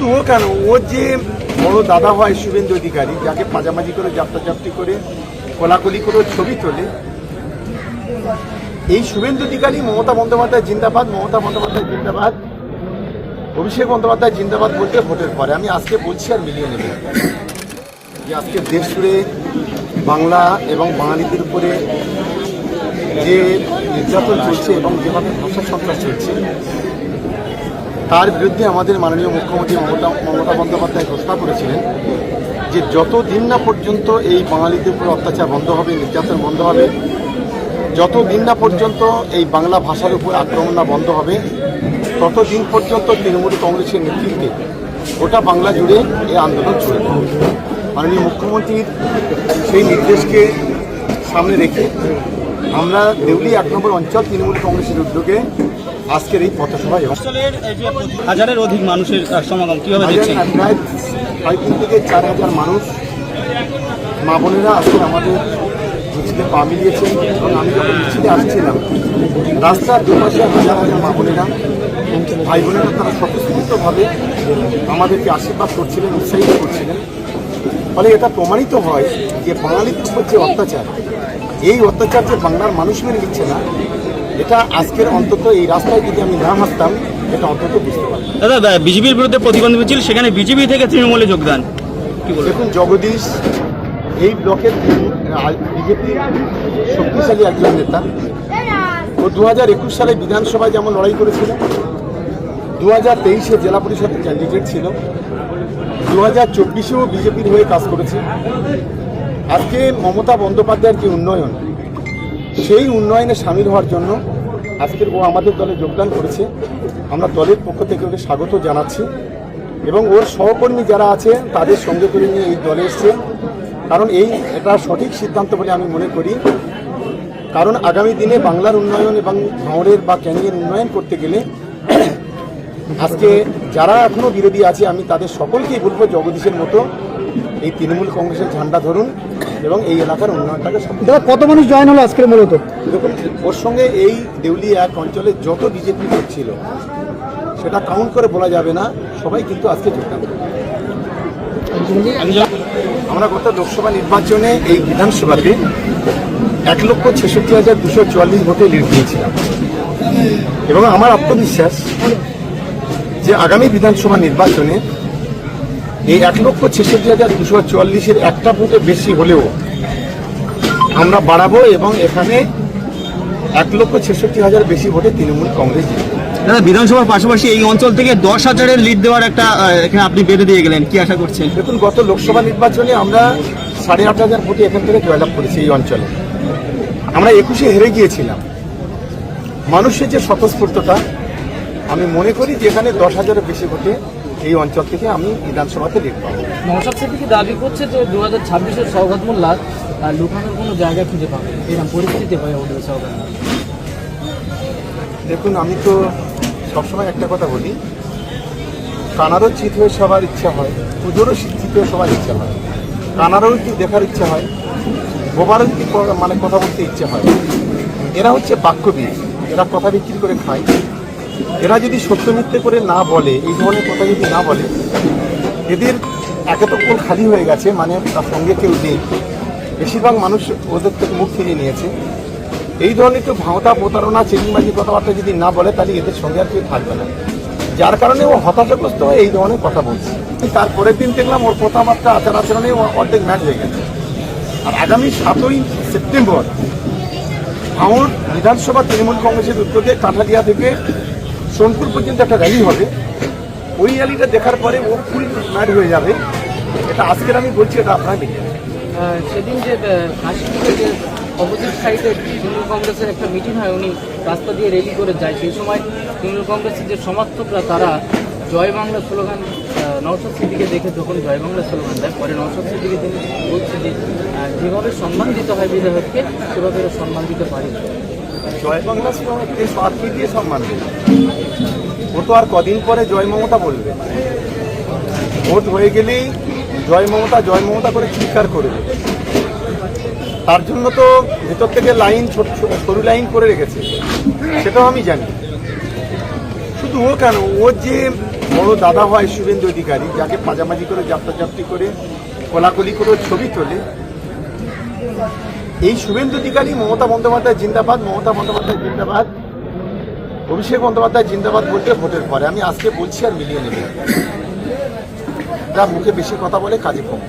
শুধু ও কেন? ও যে বড় দাদা হয় শুভেন্দু অধিকারী, যাকে পাজামাজি করে যাত্রাযাত্রী করে, কোলাকুলি করে ছবি তোলে, এই শুভেন্দু অধিকারী মমতা বন্দ্যোপাধ্যায় জিন্দাবাদ, মমতা বন্দ্যোপাধ্যায় জিন্দাবাদ, অভিষেক বন্দ্যোপাধ্যায় জিন্দাবাদ বলতে ভোটের পরে। আমি আজকে বলছি আর মিলিয়ে নেব। যে আজকে দেশ জুড়ে বাংলা এবং বাঙালিদের উপরে যে নির্যাতন চলছে এবং যেভাবে ভাষা সন্ত্রাস চলছে তার বিরুদ্ধে আমাদের মাননীয় মুখ্যমন্ত্রী মমতা মমতা বন্দ্যোপাধ্যায় ঘোষণা করেছিলেন যে যত দিন না পর্যন্ত এই বাঙালিদের উপর অত্যাচার বন্ধ হবে, নির্যাতন বন্ধ হবে যত দিন না পর্যন্ত এই বাংলা ভাষার উপর আক্রমণ না বন্ধ হবে, ততদিন পর্যন্ত তৃণমূল কংগ্রেসের নেতৃত্বে গোটা বাংলা জুড়ে এই আন্দোলন চলবে। মাননীয় মুখ্যমন্ত্রীর সেই নির্দেশকে সামনে রেখে আমরা দেউলি এক নম্বর অঞ্চল তৃণমূল কংগ্রেসের উদ্যোগে আজকের এই পথসভায় হাজারের অধিক মানুষের সমাগম কীভাবে দেখছেন? প্রায় সাড়ে তিন থেকে চার হাজার মানুষ মা বোনেরা আজকে আমাদের মিছিলে পা মিলিয়েছেন এবং আমি যখন মিছিলে আসছিলাম রাস্তার দুপাশে হাজার হাজার মা বোনেরা ভাই বোনেরা তারা স্বতঃস্ফূর্তভাবে আমাদেরকে আশীর্বাদ করছিলেন উৎসাহিত করছিলেন। ফলে এটা প্রমাণিত হয় যে বাঙালিদের উপর যে অত্যাচার এই অত্যাচার যে বাংলার মানুষ মেনে নিচ্ছে না এটা আজকের অন্তত এই রাস্তায় যদি আমি না হাসতাম এটা অন্তত বুঝতে পারতাম। দাদা বিজেপির বিরুদ্ধে প্রতিবন্ধী মিছিল সেখানে বিজেপি থেকে তৃণমূলে যোগদান। দেখুন জগদীশ এই ব্লকের বিজেপির শক্তিশালী একজন নেতা। ও দু হাজার একুশ সালে বিধানসভায় যেমন লড়াই করেছিল দু হাজার তেইশে জেলা পরিষদের ক্যান্ডিডেট ছিল দু হাজার চব্বিশেও বিজেপির হয়ে কাজ করেছে। আজকে মমতা বন্দ্যোপাধ্যায়ের যে উন্নয়ন সেই উন্নয়নে সামিল হওয়ার জন্য আজকের ও আমাদের দলে যোগদান করেছে। আমরা দলের পক্ষ থেকে ওকে স্বাগত জানাচ্ছি এবং ওর সহকর্মী যারা আছে, তাদের সঙ্গে করে নিয়ে এই দলে এসছে। কারণ এই এটা সঠিক সিদ্ধান্ত বলে আমি মনে করি। কারণ আগামী দিনে বাংলার উন্নয়ন এবং ভাঙড়ের বা ক্যানিংয়ের উন্নয়ন করতে গেলে আজকে যারা এখনও বিরোধী আছে, আমি তাদের সকলকেই বলব জগদীশের মতো এই তৃণমূল কংগ্রেসের ঝান্ডা ধরুন এবং এই এলাকার উন্নয়নটাকে দাদা কত মানুষ জয়েন হলো আজকের মূলত? দেখুন ওর সঙ্গে এই দেউলি এক অঞ্চলে যত বিজেপি ছিল সেটা কাউন্ট করে বলা যাবে না সবাই কিন্তু আজকে যোগদান আমরা গত লোকসভা নির্বাচনে এই বিধানসভাতে এক লক্ষ ছেষট্টি হাজার দুশো চুয়াল্লিশ ভোটে লিড দিয়েছিলাম। এবং আমার আত্মবিশ্বাস যে আগামী বিধানসভা নির্বাচনে এই এক লক্ষ ছেষট্টি হাজার দুশো চুয়াল্লিশের একটা ভোটে বেশি হলেও আমরা বাড়াবো এবং এখানে এক লক্ষ ছেষট্টি হাজার বেশি ভোটে তৃণমূল কংগ্রেস দাদা বিধানসভার পাশাপাশি এই অঞ্চল থেকে দশ হাজারের লিড দেওয়ার একটা এখানে আপনি বেঁধে দিয়ে গেলেন কি আশা করছেন? দেখুন গত লোকসভা নির্বাচনে আমরা সাড়ে আট হাজার ভোটে এখান থেকে জয়লাভ করেছি এই অঞ্চলে। আমরা একুশে হেরে গিয়েছিলাম। মানুষের যে স্বতঃস্ফূর্ততা আমি মনে করি যে এখানে দশ হাজারের বেশি ভোটে এই অঞ্চল থেকে আমি বিধানসভাতে লিড পাবো। নওশাদ সিদ্দিকি দাবি করছে যে দু হাজার ছাব্বিশের সৌগত মোল্লা লুকানোর কোনো জায়গা খুঁজে পাবে এরকম পরিস্থিতি হয়ে উঠবে সৌগত। দেখুন আমি তো সবসময় একটা কথা বলি কানারও চিত হয়ে সবার ইচ্ছা হয় পুজোরও চিত হয়ে সবার ইচ্ছা হয়। কানারও কি দেখার ইচ্ছা হয় বোবারও কি মানে কথা বলতে ইচ্ছে হয়। এরা হচ্ছে বাক্যবিদ এরা কথা বিক্রি করে খায়। এরা যদি সত্য মিথ্যে করে না বলে, এই ধরনের কথা যদি না বলে, এদের একে তো কোল খালি হয়ে গেছে মানে তার সঙ্গে কেউ নেই। বেশিরভাগ মানুষ ওদের থেকে মুখ ফিরিয়ে নিয়েছে। এই ধরনের একটু ভাঁওতা প্রতারণা চিরিংবাজি কথাবার্তা যদি না বলে, তাহলে এদের সঙ্গে আর কেউ থাকবে না। যার কারণে ও হতাশাগ্রস্ত হয়ে এই ধরনের কথা বলছে। তারপরের দিন দেখলাম ওর কথাবার্তা, আচার আচরণে অর্ধেক ম্যাচ হয়ে গেছে। আর আগামী সাতই সেপ্টেম্বর, ভাঙড় বিধানসভা তৃণমূল কংগ্রেসের উদ্যোগে কাঠালিয়া থেকে সোনপুর পর্যন্ত একটা র্যালি হবে। ওই র্যালিটা দেখার পরে ও ফুল ম্যাচ হয়ে যাবে। এটা আজকের আমি বলছি, এটা আপনারা দেখে সেদিন যে ফাঁসি যে অপোজিট সাইডে তৃণমূল কংগ্রেসের একটা মিটিং হয়, উনি রাস্তা দিয়ে রেলি করে যায়। সেই সময় তৃণমূল কংগ্রেসের যে সমর্থকরা, তারা জয় বাংলা স্লোগান নওশাদ সিদ্দিকে দেখে যখন জয় বাংলা স্লোগান দেয়। পরে নওশাদ সিদ্দিকে তিনি বলছে যে যেভাবে সম্মান দিতে হয় বিধায়ককে, সেভাবে সম্মান দিতে পারি। জয় বাংলা সমাজকে স্বার্থী দিয়ে সম্মান দেবে? ও তো আর কদিন পরে জয় মমতা বলবে। ভোট হয়ে গেলেই জয় মমতা জয় মমতা করে চিৎকার করবে। তার জন্য তো ভেতর থেকে লাইন সরু লাইন করে রেখেছে। সেটাও আমি জানি। শুধু ও কেন? ওর যে বড় দাদা হয় শুভেন্দু অধিকারী, যাকে পাজামাজি করে যাত্রাযাত্রী করে, কোলাকুলি করে ছবি তোলে এই শুভেন্দু অধিকারী, মমতা বন্দ্যোপাধ্যায় জিন্দাবাদ, মমতা বন্দ্যোপাধ্যায় জিন্দাবাদ, অভিষেক বন্দ্যোপাধ্যায় জিন্দাবাদ বলতে ভোটের পরে। আমি আজকে বলছি আর মিলিয়ে নেব। যা মুখে বেশি কথা বলে কাজে কম।